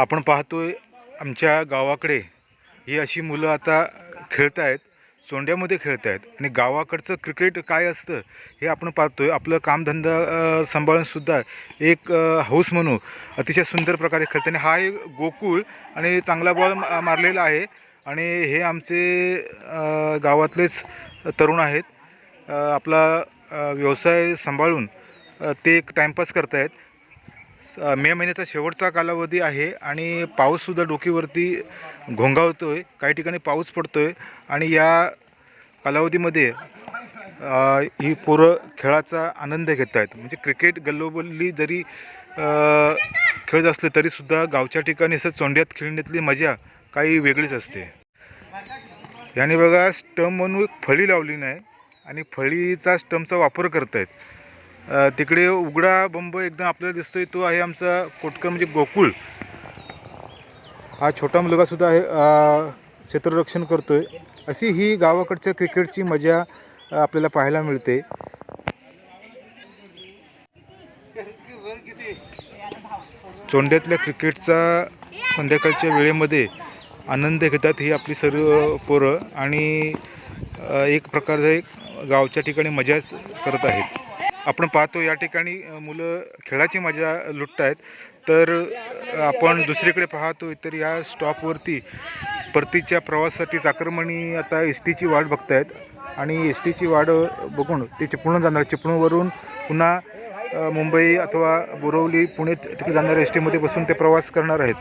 आपण पाहतोय आमच्या गावाकडे ही अशी मुलं आता खेळत आहेत सोंड्यामध्ये खेळत आहेत आणि गावाकडचं क्रिकेट काय असतं हे आपण पाहतोय. आपलं कामधंदा सांभाळूनसुद्धा एक हौस म्हणू अतिशय सुंदर प्रकारे खेळतात आणि हा एक गोकुळ आणि चांगला बॉल मा- मारलेला आहे. आणि हे आमचे गावातलेच तरुण आहेत. आपला व्यवसाय सांभाळून ते एक टाईमपास करतायत. आहेत मे महिन्याचा शेवटचा कालावधी आहे आणि पाऊससुद्धा डोकीवरती घोंगावतो आहे काही ठिकाणी पाऊस पडतो आहे आणि या कालावधीमध्ये ही पोरं खेळाचा आनंद घेत आहेत. म्हणजे क्रिकेट गल्लोबल्ली जरी खेळत असले तरीसुद्धा गावच्या ठिकाणी असं चोंड्यात खेळण्यातली मजा काही वेगळीच असते. याने बघा स्टम्प म्हणून एक फळी लावली नाही आणि फळीचा स्टंपचा वापर करत आहेत तिकडे उघडा बंब एकदम आपल्याला दिसतोय तो आहे आमचा कोटकर म्हणजे गोकुळ. हा छोटा मुलगासुद्धा आहे क्षेत्ररक्षण करतो आहे अशी ही गावाकडच्या क्रिकेटची मजा आपल्याला पाहायला मिळते. चोंड्यातल्या क्रिकेटचा संध्याकाळच्या वेळेमध्ये आनंद घेतात ही आपली सर्व पोरं आणि एक प्रकारचं एक गावच्या ठिकाणी मजाच करत आहेत. आपण पाहतो या ठिकाणी मुलं खेळाची मजा लुटत आहेत तर आपण दुसरीकडे पाहतो तर या स्टॉपवरती परतीच्या प्रवासासाठी चाकरमणी आता एस टीची वाट बघतायत. आणि एस टीची वाट बघून ते चिपळूण जाणार. चिपळूणवरून पुन्हा मुंबई अथवा बोरवली पुणे तिकडे जाणाऱ्या एस टीमध्ये बसून ते प्रवास करणार आहेत.